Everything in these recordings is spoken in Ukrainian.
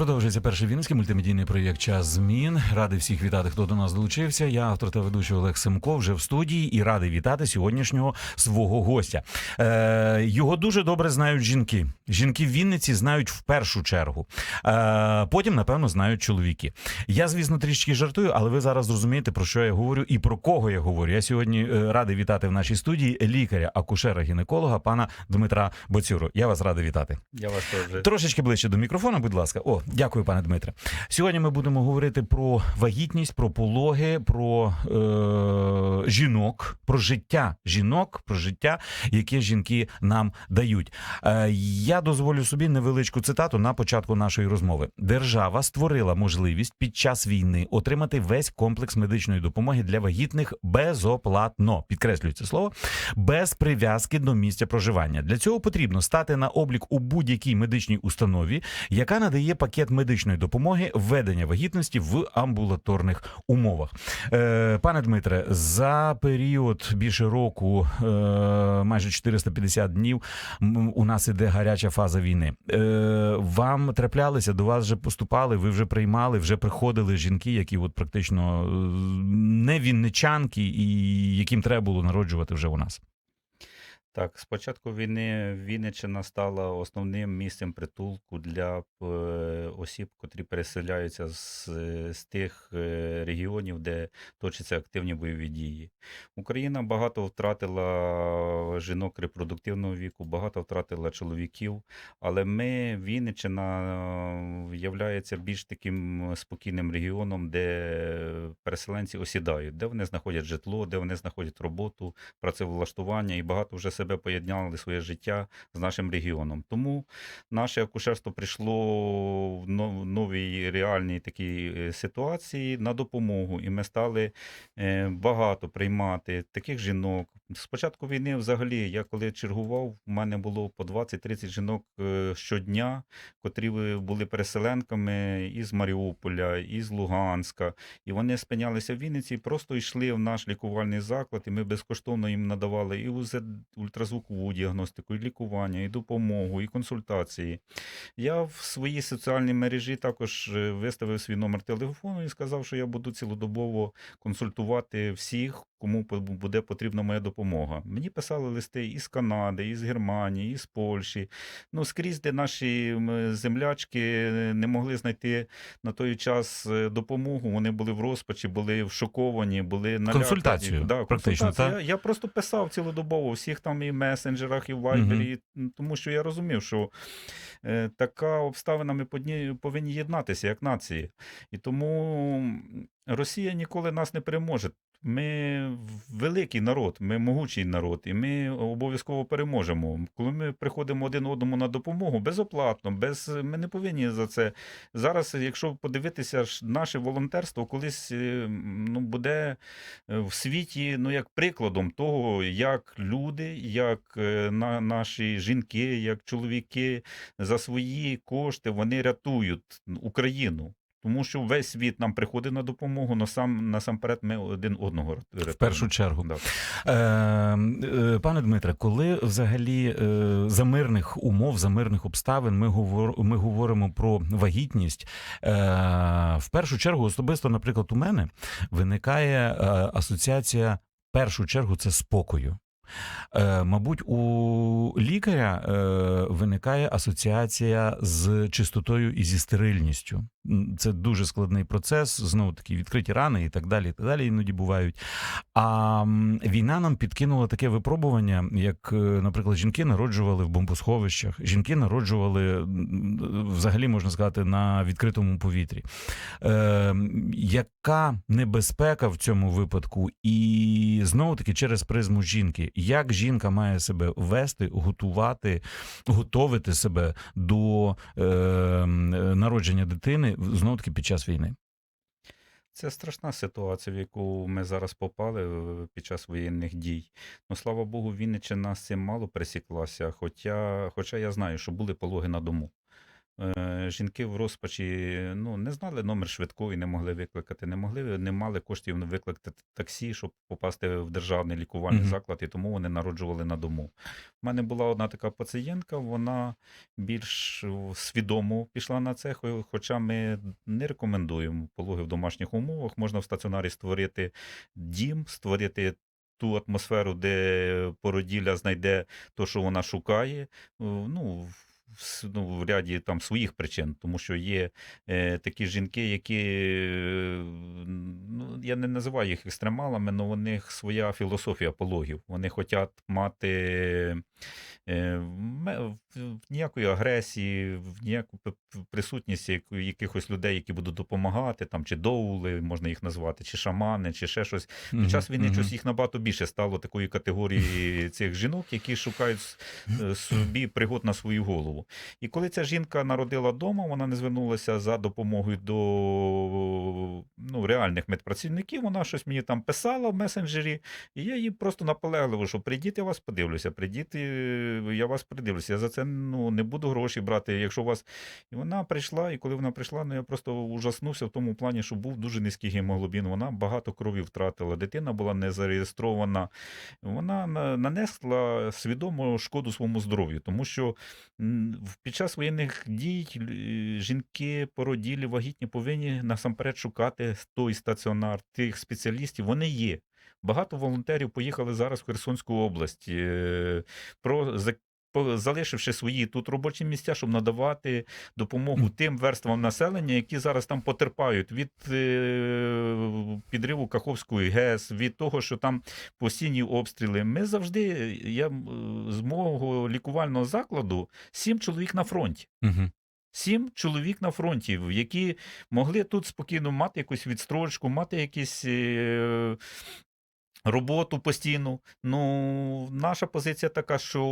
Продовжується перший вінницький мультимедійний проєкт Час змін. Радий всіх вітати, хто до нас долучився. Я автор та ведучий Олег Семко вже в студії і радий вітати сьогоднішнього свого гостя. Е, його дуже добре знають жінки. Жінки в Вінниці знають в першу чергу. Е, потім, напевно, знають чоловіки. Я, звісно, трішки жартую, але ви зараз зрозумієте, про що я говорю і про кого я говорю. Я сьогодні е, радий вітати в нашій студії лікаря, акушера, гінеколога, пана Дмитра Боцюру. Я вас радий вітати. Я вас теж. Трошечки ближче до мікрофона, будь ласка. О, дякую, пане Дмитре. Сьогодні ми будемо говорити про вагітність, про пологи, про е- жінок, про життя жінок, про життя, яке жінки нам дають. Е- я дозволю собі невеличку цитату на початку нашої розмови. Держава створила можливість під час війни отримати весь комплекс медичної допомоги для вагітних безоплатно. Підкреслюю це слово без прив'язки до місця проживання. Для цього потрібно стати на облік у будь-якій медичній установі, яка надає пакет медичної допомоги введення вагітності в амбулаторних умовах. Е, пане Дмитре, за період більше року, е, майже 450 днів, у нас іде гаряча фаза війни. Е, вам траплялися, до вас вже поступали, ви вже приймали, вже приходили жінки, які от практично не вінничанки, і яким треба було народжувати вже у нас. Так, з початку війни Вінниччина стала основним місцем притулку для е, осіб, котрі переселяються з, е, з тих е, регіонів, де точаться активні бойові дії. Україна багато втратила жінок репродуктивного віку, багато втратила чоловіків, але ми, Вінниччина, являється більш таким спокійним регіоном, де переселенці осідають, де вони знаходять житло, де вони знаходять роботу, працевлаштування і багато вже себе поєднали своє життя з нашим регіоном. Тому наше акушерство прийшло в но- новій реальній такій е, ситуації на допомогу, і ми стали е, багато приймати таких жінок. З початку війни, взагалі, я коли чергував, у мене було по 20-30 жінок е, щодня, котрі були переселенками із Маріуполя, із Луганська, і вони спинялися в Вінниці і просто йшли в наш лікувальний заклад, і ми безкоштовно їм надавали і ультразвукову діагностику, і лікування, і допомогу, і консультації. Я в своїй соціальній мережі також е, виставив свій номер телефону і сказав, що я буду цілодобово консультувати всіх, кому буде потрібна моя допомога. Мені писали листи із Канади, із Германії, із Польщі. Ну, скрізь, де наші землячки не могли знайти на той час е, допомогу, вони були в розпачі, були шоковані, були налякані. Консультацію, да, практично, так? Я, я просто писав цілодобово всіх там і в месенджерах, і в вайбері, м, тому що я розумів, що е, така обставина ми подні- повинні єднатися як нації. І тому Росія ніколи нас не переможе. Ми великий народ, ми могучий народ, і ми обов'язково переможемо. Коли ми приходимо один одному на допомогу безоплатно, без ми не повинні за це. Зараз, якщо подивитися, наше волонтерство колись е, ну, буде е, в світі ну, як прикладом того, як люди, як е, на, наші жінки, як чоловіки за свої кошти вони рятують Україну. Тому що весь світ нам приходить на допомогу, но сам насамперед ми один одного рятуємо. В першу чергу. Да. Е, е, пане Дмитре, коли взагалі е, за мирних умов, за мирних обставин ми, говор, ми говоримо про вагітність, е, в першу чергу, особисто, наприклад, у мене виникає е, асоціація. В першу чергу це спокою. Е, мабуть, у лікаря е, виникає асоціація з чистотою і зі стерильністю. Це дуже складний процес, знову таки відкриті рани і так далі. І так далі іноді бувають. А війна нам підкинула таке випробування, як, е, наприклад, жінки народжували в бомбосховищах, жінки народжували взагалі можна сказати на відкритому повітрі. Е, яка небезпека в цьому випадку? І знову таки через призму жінки, як жінка має себе вести, готувати, готовити себе до е, народження дитини знову таки під час війни? Це страшна ситуація, в яку ми зараз попали е, під час воєнних дій. Ну, слава Богу, Вінниччина з цим мало пресіклася, хоча, хоча я знаю, що були пологи на дому. Е, Жінки в розпачі ну, не знали номер швидкої, не могли викликати, не могли, не мали коштів викликати таксі, щоб попасти в державний лікувальний Мгм. заклад, і тому вони народжували на дому. У мене була одна така пацієнтка, вона більш свідомо пішла на це, хоча ми не рекомендуємо пологи в домашніх умовах. Можна в стаціонарі створити дім, створити ту атмосферу, де породілля знайде те, що вона шукає. Ну, в, с- ну, в ряді там своїх причин, тому що є е, такі жінки, які е, ну, я не називаю їх екстремалами, але у них своя філософія пологів. Вони хочуть мати е, ніякої агресії, в ніяку присутність якихось людей, які будуть допомагати, там, чи доули, можна їх назвати, чи шамани, чи ще щось. Під час війни щось їх набагато більше стало такої категорії цих жінок, які шукають е, собі пригод на свою голову. І коли ця жінка народила вдома, вона не звернулася за допомогою до ну, реальних медпрацівників. Вона щось мені там писала в месенджері, і я їй просто наполегливо, що прийдіть, я вас подивлюся, прийдіть, е, я вас придивлюся. Я за це ну, не буду гроші брати. Якщо у вас. І вона прийшла, і коли вона прийшла, ну я просто ужаснувся в тому плані, що був дуже низький гемоглобін. Вона багато крові втратила. Дитина була не зареєстрована. Вона нанесла свідомо шкоду своєму здоров'ю, тому що під час воєнних дій е, жінки породілі, вагітні повинні насамперед шукати той стаціонар, тих спеціалістів. Вони є. Багато волонтерів поїхали зараз в Херсонську область, е, про залишивши свої тут робочі місця, щоб надавати допомогу тим верствам населення, які зараз там потерпають від е, підриву Каховської ГЕС, від того, що там постійні обстріли. Ми завжди, я е, з мого лікувального закладу, сім чоловік на фронті. Угу. Сім чоловік на фронті, які могли тут спокійно мати якусь відстрочку, мати якісь. Роботу постійну. Ну, наша позиція така, що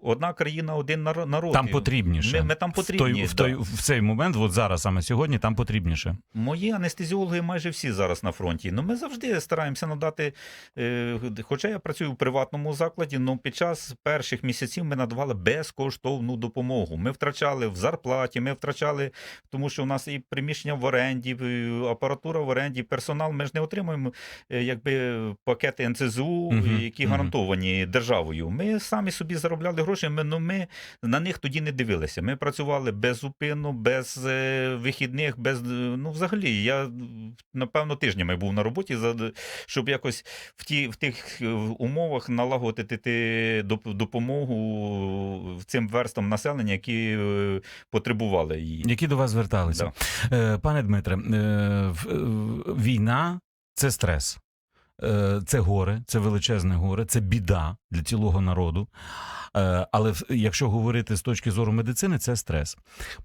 одна країна, один нар- народ. Там потрібніше. Ми, ми там В той, потрібні. в, той, в цей момент, от зараз, саме сьогодні, там потрібніше. Мої анестезіологи майже всі зараз на фронті. Ну, ми завжди стараємося надати. Е, хоча я працюю в приватному закладі, але під час перших місяців ми надавали безкоштовну допомогу. Ми втрачали в зарплаті, ми втрачали, тому що у нас і приміщення в оренді, апаратура в оренді, персонал. Ми ж не отримуємо е, якби пакети НЦЗУ, Мгм, які мгм. гарантовані державою. Ми самі собі заробляли гроші. Ми, ну, ми на них тоді не дивилися. Ми працювали без зупину, без е, вихідних, без е, ну взагалі. Я напевно тижнями був на роботі, за- щоб якось в ті в тих е, умовах налагодити допомогу цим верстам населення, які е, потребували її. Які до вас зверталися? Е, Пане Дмитре, війна це стрес. Е, Це горе, це величезне горе, це біда для цілого народу. Е, Але якщо говорити з точки зору медицини, це стрес.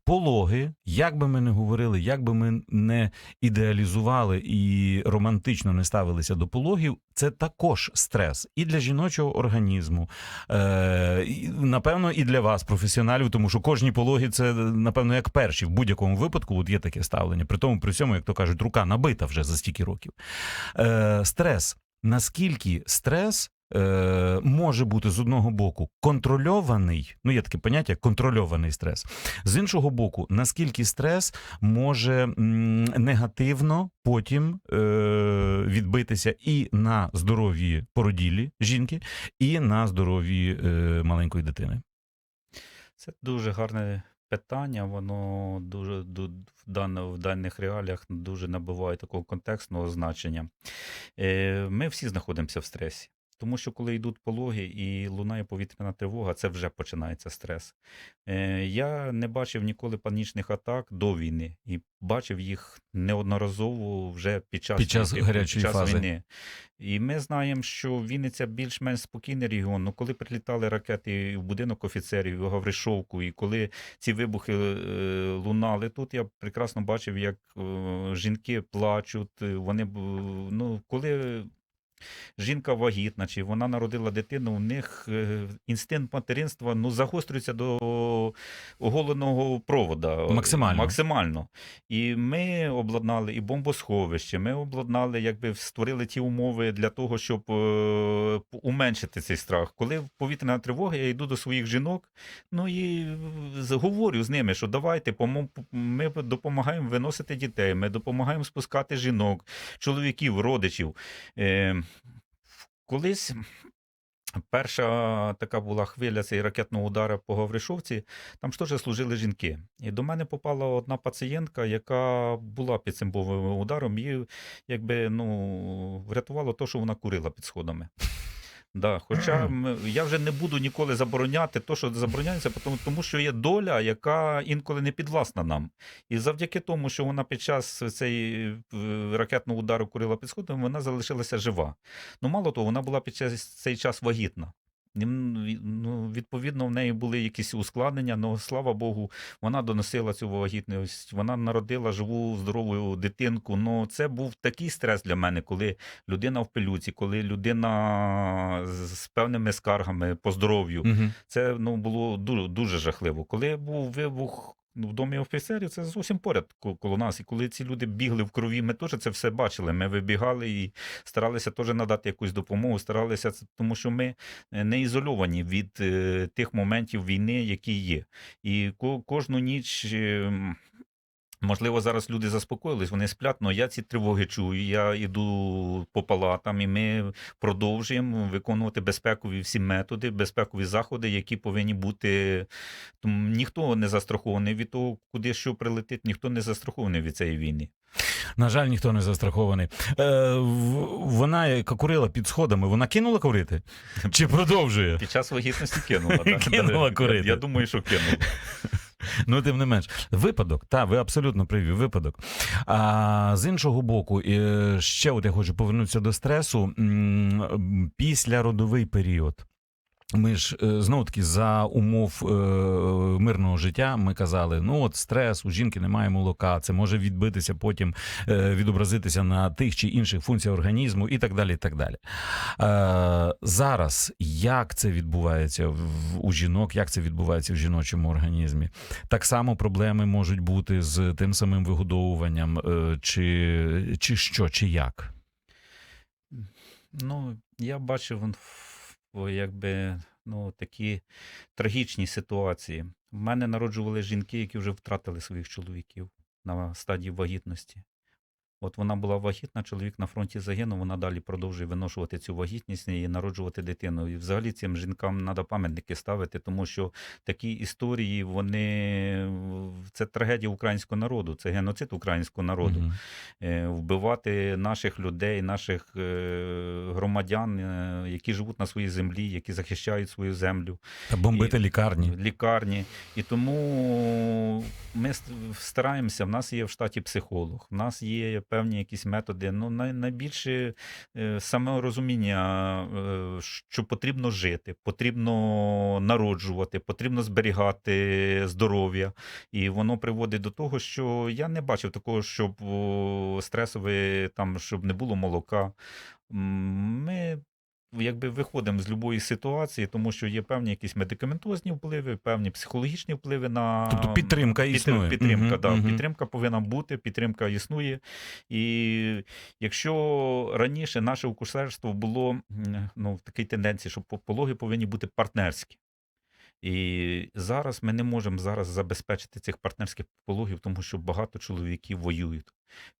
Пологи, як би ми не говорили, як би ми не ідеалізували і романтично не ставилися до пологів, це також стрес і для жіночого організму, е, напевно, і для вас, професіоналів, тому що кожні пологи це напевно як перші в будь-якому випадку. От є таке ставлення. При тому, при цьому, як то кажуть, рука набита вже за стільки років. Е, стрес. Наскільки стрес е, може бути з одного боку контрольований, ну є таке поняття контрольований стрес. З іншого боку, наскільки стрес може негативно потім е, відбитися і на здоров'ї породілі жінки, і на здоров'ї е, маленької дитини. Це дуже гарне питання. Воно дуже в даних реаліях дуже набуває такого контекстного значення. Е, Ми всі знаходимося в стресі. Тому що коли йдуть пологи і лунає повітряна тривога, це вже починається стрес. Е, Я не бачив ніколи панічних атак до війни і бачив їх неодноразово вже під час, Під час війни, гарячої під час фази. війни. І ми знаємо, що Вінниця більш-менш спокійний регіон. Ну, коли прилітали ракети в будинок офіцерів, в Гавришовку, і коли ці вибухи е, лунали тут, я прекрасно бачив, як е, жінки плачуть. Вони ну, коли жінка вагітна, чи вона народила дитину, у них е, інстинкт материнства ну, загострюється до оголеного провода. Максимально. Максимально. І ми обладнали і бомбосховище, ми обладнали, якби створили ті умови для того, щоб е, уменшити цей страх. Коли повітряна тривога, я йду до своїх жінок, ну і з- говорю з ними, що давайте ми допомагаємо виносити дітей, ми допомагаємо спускати жінок, чоловіків, родичів. Е, колись. Перша така була хвиля цей ракетного удару по Гавришовці, там ж теж служили жінки. І до мене попала одна пацієнтка, яка була під цим бомбовим ударом, її якби ну, врятувало те, що вона курила під сходами. Да, хоча ми- я вже не буду ніколи забороняти те, що забороняється, тому, тому що є доля, яка інколи не підвласна нам. І завдяки тому, що вона під час цієї е, ракетного удару курила під сходом, вона залишилася жива. Ну, мало того, вона була під час цей час вагітна. Ну, відповідно, в неї були якісь ускладнення, але слава Богу, вона доносила цю вагітність. Вона народила живу, здорову дитинку. Ну, це був такий стрес для мене, коли людина в пилюці, коли людина з з певними скаргами по здоров'ю. Угу. Це ну, було дуже, дуже жахливо. Коли був вибух ну, в домі офіцерів, це зовсім поряд коло нас. І коли ці люди бігли в крові, ми теж це все бачили. Ми вибігали і старалися теж надати якусь допомогу, старалися, тому що ми е, не ізольовані від е, тих моментів війни, які є. І кожну ніч. Можливо, зараз люди заспокоїлись, вони сплять, але я ці тривоги чую. Я йду по палатам, і ми продовжуємо виконувати безпекові всі методи, безпекові заходи, які повинні бути. Тому ніхто не застрахований від того, куди що прилетить, ніхто не застрахований від цієї війни. На жаль, ніхто не застрахований. Е, вона курила під сходами, вона кинула курити? Чи продовжує? Під час вагітності кинула. так. Кинула курити. Я думаю, що кинула. Ну, тим не менш, випадок, та ви абсолютно праві, випадок. А з іншого боку, е, ще от я хочу повернутися до стресу. Після родовий період. Ми ж е, знову таки за умов е, мирного життя ми казали: ну от стрес, у жінки немає молока, це може відбитися потім, е, відобразитися на тих чи інших функціях організму і так далі. І так далі. Е, зараз як це відбувається у жінок, як це відбувається в жіночому організмі? Так само проблеми можуть бути з тим самим вигодовуванням, е, чи, чи що, чи як? Ну, я бачив якби, ну, такі трагічні ситуації. В мене народжували жінки, які вже втратили своїх чоловіків на стадії вагітності. От вона була вагітна, чоловік на фронті загинув, вона далі продовжує виношувати цю вагітність і народжувати дитину. І взагалі цим жінкам треба пам'ятники ставити, тому що такі історії, вони це трагедія українського народу, це геноцид українського народу е, вбивати наших людей, наших е, громадян, е, які живуть на своїй землі, які захищають свою землю, Та бомбити лікарні. лікарні. І тому ми стараємося. В нас є в штаті психолог, в нас є певні якісь методи. Ну, найбільше саморозуміння, саме розуміння, е, що потрібно жити, потрібно народжувати, потрібно зберігати здоров'я. І воно приводить до того, що я не бачив такого, щоб стресове, там, щоб не було молока. Ми якби виходимо з будь-якої ситуації, тому що є певні якісь медикаментозні впливи, певні психологічні впливи на Тобто підтримка Підтр- існує. Підтримка, угу, да, угу. підтримка повинна бути, підтримка існує. І якщо раніше наше укусерство було ну, в такій тенденції, що по- пологи повинні бути партнерські. І зараз ми не можемо зараз забезпечити цих партнерських пологів, тому що багато чоловіків воюють.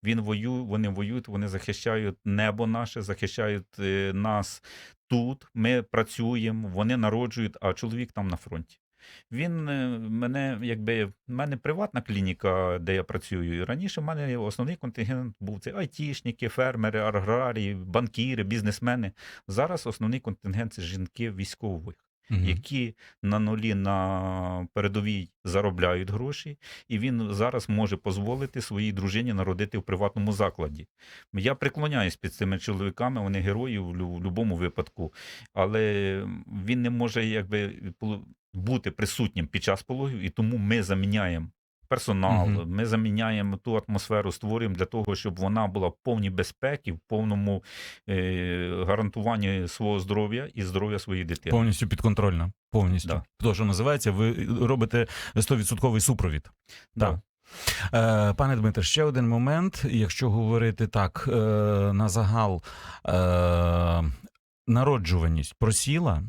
Він воює, вони воюють, вони захищають небо наше, захищають е, нас тут. Ми працюємо, вони народжують, а чоловік там на фронті. Він е, мене, якби в мене приватна клініка, де я працюю. Раніше в мене основний контингент був це айтішники, фермери, аграрії, банкіри, бізнесмени. Зараз основний контингент це жінки військових Мгм. які на нулі на передовій заробляють гроші, і він зараз може дозволити своїй дружині народити в приватному закладі. Я преклоняюсь під цими чоловіками, вони герої в будь-якому випадку, але він не може якби бути присутнім під час пологів, і тому ми заміняємо. Персонал. Мгм. Ми заміняємо ту атмосферу, створюємо для того, щоб вона була в повній безпеці, в повному е, гарантуванні свого здоров'я і здоров'я своєї дитини. Повністю підконтрольна. Повністю. Да. То, що називається, ви робите 100% супровід. Да. Е, пане Дмитре, ще один момент. Якщо говорити так, е, на загал е, народжуваність просіла.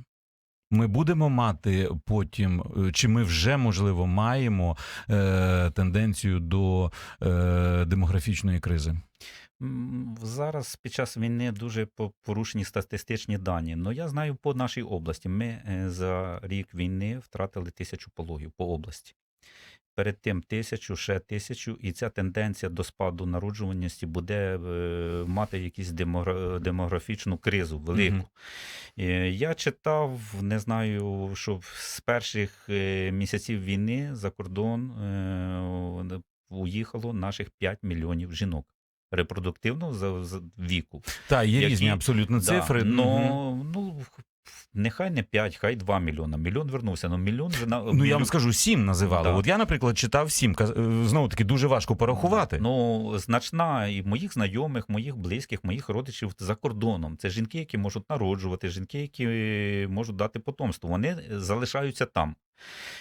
Ми будемо мати потім, е, чи ми вже можливо маємо е, тенденцію до е, демографічної кризи? Зараз під час війни дуже порушені статистичні дані. Ну я знаю по нашій області. Ми е, за рік війни втратили тисячу пологів по області. Перед тим тисячу, ще тисячу, і ця тенденція до спаду народжуваності буде е, мати якусь демографічну кризу велику. Е, Я читав, не знаю, що з перших е, місяців війни за кордон уїхало наших 5 мільйонів жінок репродуктивного за, за віку. Так, є Які- різні абсолютно цифри. Да, ну, ну, нехай не 5, хай 2 мільйона. Мільйон вернувся, ну мільйон вже на Ну, я вам скажу, сім називали. Да. От я, наприклад, читав сім. Е, Знову таки, дуже важко порахувати. Ну, значна і моїх знайомих, моїх близьких, моїх родичів за кордоном. Це жінки, які можуть народжувати, жінки, які можуть дати потомство. Вони залишаються там.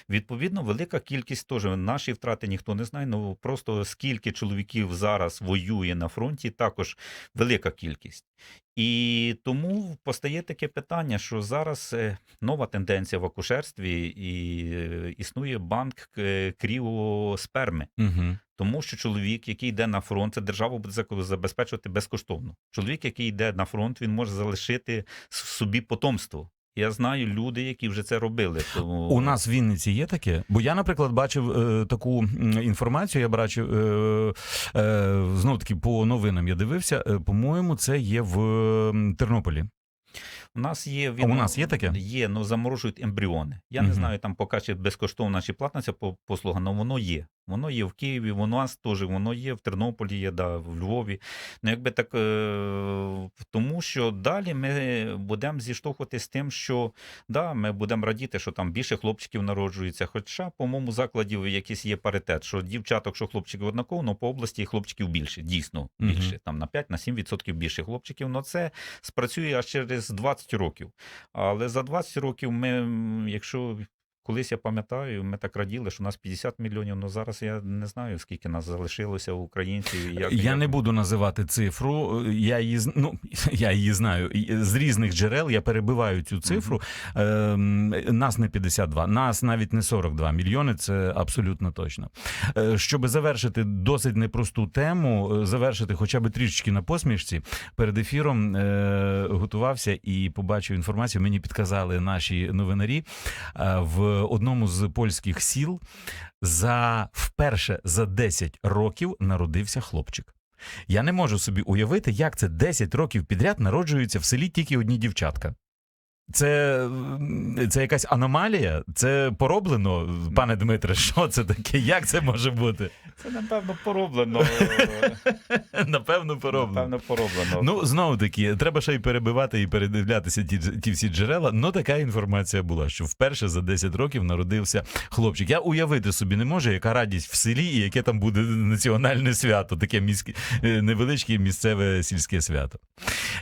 Відповідно, велика кількість теж наші втрати ніхто не знає. Ну просто скільки чоловіків зараз воює на фронті, також велика кількість. І тому постає таке питання, що зараз е, нова тенденція в акушерстві і е, існує банк е, кріосперми. Угу. Тому що чоловік, який йде на фронт, це держава буде забезпечувати безкоштовно. Чоловік, який йде на фронт, він може залишити собі потомство. Я знаю люди, які вже це робили. Тому У нас в Вінниці є таке? Бо я, наприклад, бачив е, таку інформацію. Я бачив е, е, знов таки по новинам. Я дивився. Е, по-моєму, це є в Тернополі. У нас є А у нас є таке? Є, ну заморожують ембріони. Я Мгм. не знаю, там поки чи безкоштовна чи платна ця по- послуга, але воно є. Воно є в Києві, воно нас теж воно є, в Тернополі є, да, в Львові. Ну, якби так, е, тому що далі ми будемо зіштовхуватися з тим, що да, ми будемо радіти, що там більше хлопчиків народжується. Хоча, по моєму закладі, якийсь є паритет, що дівчаток, що хлопчиків однаково, але по області хлопчиків більше, дійсно більше. Там на 5-7% більше хлопчиків. Ну це спрацює аж через 20 років. Але за 20 років ми, якщо колись я пам'ятаю, ми так раділи, що у нас 50 мільйонів. Ну зараз я не знаю, скільки нас залишилося українців. Як, я як- не буду називати цифру. Я її ну, я її знаю. З різних джерел я перебиваю цю цифру. Ем, нас не 52, нас навіть не 42 мільйони. Це абсолютно точно. Е, Щоб завершити досить непросту тему, е, завершити хоча б трішечки на посмішці. Перед ефіром е, готувався і побачив інформацію. Мені підказали наші новинарі е, в одному з польських сіл за вперше за 10 років народився хлопчик. Я не можу собі уявити, як це 10 років підряд народжуються в селі тільки одні дівчатка. Це, це якась аномалія? Це пороблено, пане Дмитре? Що це таке? Як це може бути? Це напевно пороблено. Напевно, пороблено. Напевно, пороблено. Ну, знову таки, треба ще й перебивати і передивлятися ті, ті всі джерела. Ну, така інформація була, що вперше за 10 років народився хлопчик. Я уявити собі не можу, яка радість в селі і яке там буде національне свято, таке міське, е, невеличке місцеве сільське свято.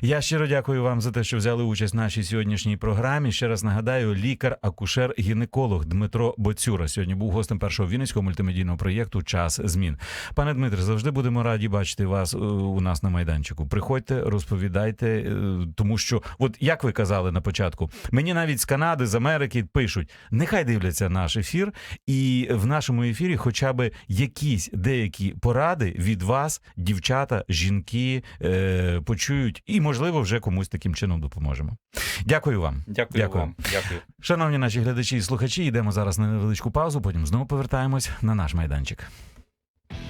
Я щиро дякую вам за те, що взяли участь в нашій сьогоднішній програмі. Ще раз нагадаю, лікар-акушер-гінеколог Дмитро Боцюра сьогодні був гостем першого вінницького мультимедійного проєкту Час змін. Пане Дмитре, завжди будемо раді бачити вас е, у нас на майданчику. Приходьте, розповідайте, е, тому що, от як ви казали на початку, мені навіть з Канади, з Америки пишуть: нехай дивляться наш ефір, і в нашому ефірі, хоча б якісь деякі поради від вас, дівчата, жінки, е, почують, і можливо вже комусь таким чином допоможемо. Дякую вам. Дякую, Дякую. вам. Дякую. Шановні наші глядачі і слухачі, йдемо зараз на невеличку паузу, потім знову повертаємось на наш майданчик.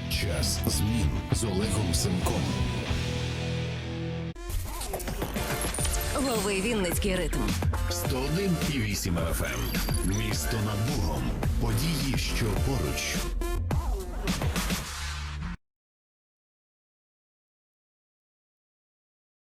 Час змін з Олегом Семком. Лови Вінницький ритм. 101,8 FM. Місто над Богом. Події, що поруч.